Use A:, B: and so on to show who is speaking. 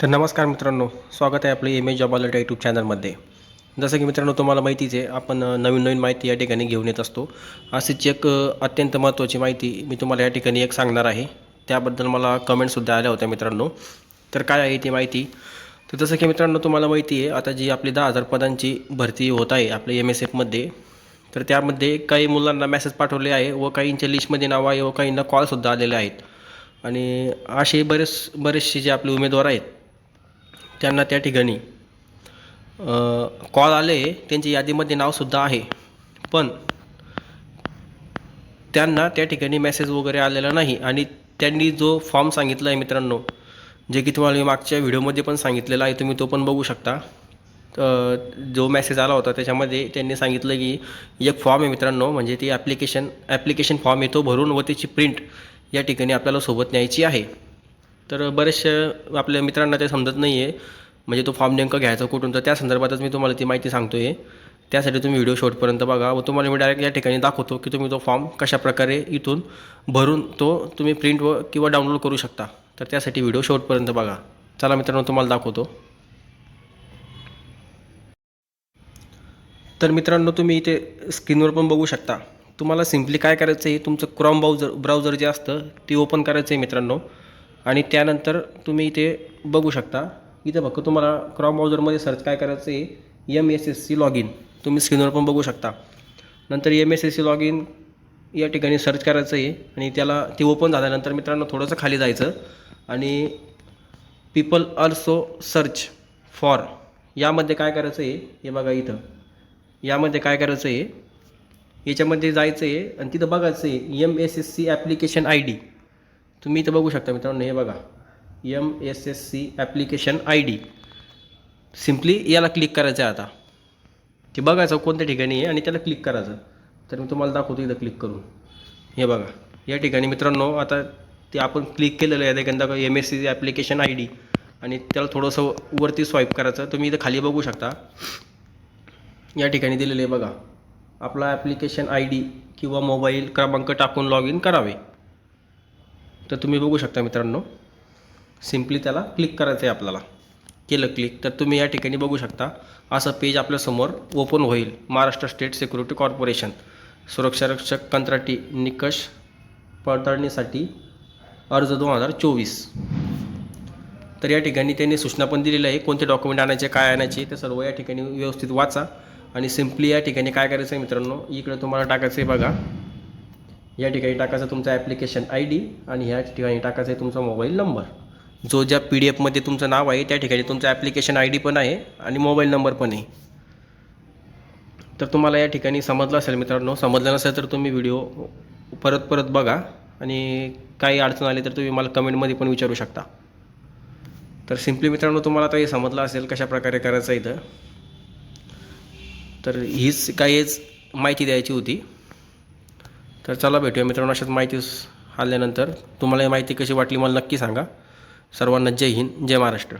A: तर नमस्कार मित्रांनो स्वागत आहे आपलं एम जॉब अलर्ट यूट्यूब चॅनलमध्ये जसं की मित्रांनो तुम्हाला माहितीच आहे आपण नवीन नवीन माहिती या ठिकाणी घेऊन येत असतो. अशीच एक अत्यंत महत्त्वाची माहिती मी तुम्हाला या ठिकाणी एक सांगणार आहे. त्याबद्दल मला कमेंटसुद्धा आल्या होत्या मित्रांनो. तर काय आहे ती माहिती? तर जसं की मित्रांनो तुम्हाला माहिती आहे आता जी आपली दहा हजार पदांची भरती होत आहे आपल्या एम एस एफमध्ये तर त्यामध्ये काही मुलांना मेसेज पाठवले आहे व काहींच्या लिस्टमध्ये नाव आहे व काहींना कॉलसुद्धा आलेले आहेत. आणि असे बरेच बरेचसे जे आपले उमेदवार आहेत त्यांना त्या ठिकाणी कॉल आले. त्यांच्या यादीमध्ये नावसुद्धा आहे. पण त्यांना त्या ठिकाणी मेसेज वगैरे आलेला नाही. आणि त्यांनी जो फॉर्म सांगितला आहे मित्रांनो जे की तुम्हाला मी मागच्या व्हिडिओमध्ये पण सांगितलेला आहे तुम्ही तो पण बघू शकता. जो मेसेज आला होता त्याच्यामध्ये त्यांनी सांगितलं की एक फॉर्म आहे मित्रांनो म्हणजे ती ॲप्लिकेशन ॲप्लिकेशन फॉर्म आहे तो भरून व त्याची प्रिंट या ठिकाणी आपल्याला सोबत न्यायची आहे. तर बरेचसे आपल्या मित्रांना ते समजत नाही आहे म्हणजे तो फॉर्म नेमकं घ्यायचा कुठून? तर त्या संदर्भातच मी तुम्हाला ती माहिती सांगतो आहे त्यासाठी तुम्ही व्हिडिओ शेवटपर्यंत बघा. व तुम्हाला मी डायरेक्ट या ठिकाणी दाखवतो की तुम्ही तो फॉर्म कशाप्रकारे इथून भरून तो तुम्ही प्रिंट व किंवा डाउनलोड करू शकता. तर त्यासाठी व्हिडिओ शेवटपर्यंत बघा. चला मित्रांनो तुम्हाला दाखवतो. तर मित्रांनो तुम्ही इथे स्क्रीनवर पण बघू शकता. तुम्हाला सिम्पली काय करायचं आहे तुमचं क्रॉम ब्राउझर ब्राउझर जे असतं ते ओपन करायचं आहे मित्रांनो. आणि त्यानंतर तुम्ही इथे बघू शकता. इथं फक्त तुम्हाला क्रॉम ब्राउझरमध्ये सर्च काय करायचं आहे M S S C log in तुम्ही स्क्रीनवर पण बघू शकता. नंतर M S S C log in या ठिकाणी सर्च करायचं आहे आणि त्याला ते ओपन झाल्यानंतर मित्रांनो थोडंसं खाली जायचं. आणि पीपल ऑल्सो सर्च फॉर यामध्ये काय करायचं आहे हे बघा इथं. यामध्ये काय करायचं आहे याच्यामध्ये जायचं आहे आणि तिथं बघायचं आहे M S S C application I D तुम्ही इथं बघू शकता मित्रांनो हे बघा. M S S C application I D simply याला क्लिक करायचं आहे आता. ते बघायचं कोणत्या ठिकाणी आहे आणि त्याला क्लिक करायचं. तर मी तुम्हाला दाखवतो इथं क्लिक करून. हे बघा. या ठिकाणी मित्रांनो आता ते आपण क्लिक केलेलं आहे. एखादा M S C application I D आणि त्याला थोडंसं वरती स्वाईप करायचं. तुम्ही इथं खाली बघू शकता. या ठिकाणी दिलेलं आहे बघा. आपला ॲप्लिकेशन आय डी किंवा मोबाईल क्रमांक टाकून लॉग इन करावे. तर तुम्ही बघू शकता मित्रांनो. सिम्पली त्याला क्लिक करायचं आहे आपल्याला. केलं क्लिक तर तुम्ही या ठिकाणी बघू शकता. असं पेज आपल्यासमोर ओपन होईल. महाराष्ट्र स्टेट सिक्युरिटी कॉर्पोरेशन सुरक्षारक्षक कंत्राटी निकष पडताळणीसाठी अर्ज दोन हजार चोवीस. तर या ठिकाणी त्यांनी सूचना पण दिलेली आहे. कोणते डॉक्युमेंट आणायचे काय आणायचे ते सर्व या ठिकाणी व्यवस्थित वाचा. आणि सिम्पली या ठिकाणी काय करायचं आहे मित्रांनो इकडे तुम्हाला टाकायचं आहे बघा. या ठिकाणी टाकायचं तुमचा ॲप्लिकेशन आय डी आणि ह्या ठिकाणी टाकायचं आहे तुमचा मोबाईल नंबर जो ज्या पी डी एफमध्ये तुमचं नाव आहे त्या ठिकाणी तुमचं ॲप्लिकेशन आय डी पण आहे आणि मोबाईल नंबर पण आहे. तर तुम्हाला या ठिकाणी समजलं असेल मित्रांनो समजलं नसेल तर तुम्ही व्हिडिओ परत परत बघा आणि काही अडचण आली तर तुम्ही मला कमेंटमध्ये पण विचारू शकता. तर सिम्पली मित्रांनो तुम्हाला आता हे समजलं असेल कशा प्रकारे करायचं आहे इथं. तर हीच काहीच माहिती द्यायची होती. तर चला भेटूया मित्रांनो अशाच माहिती आल्यानंतर तुम्हाला ही माहिती कशी वाटली मला नक्की सांगा. सर्वांना जय हिंद जय महाराष्ट्र.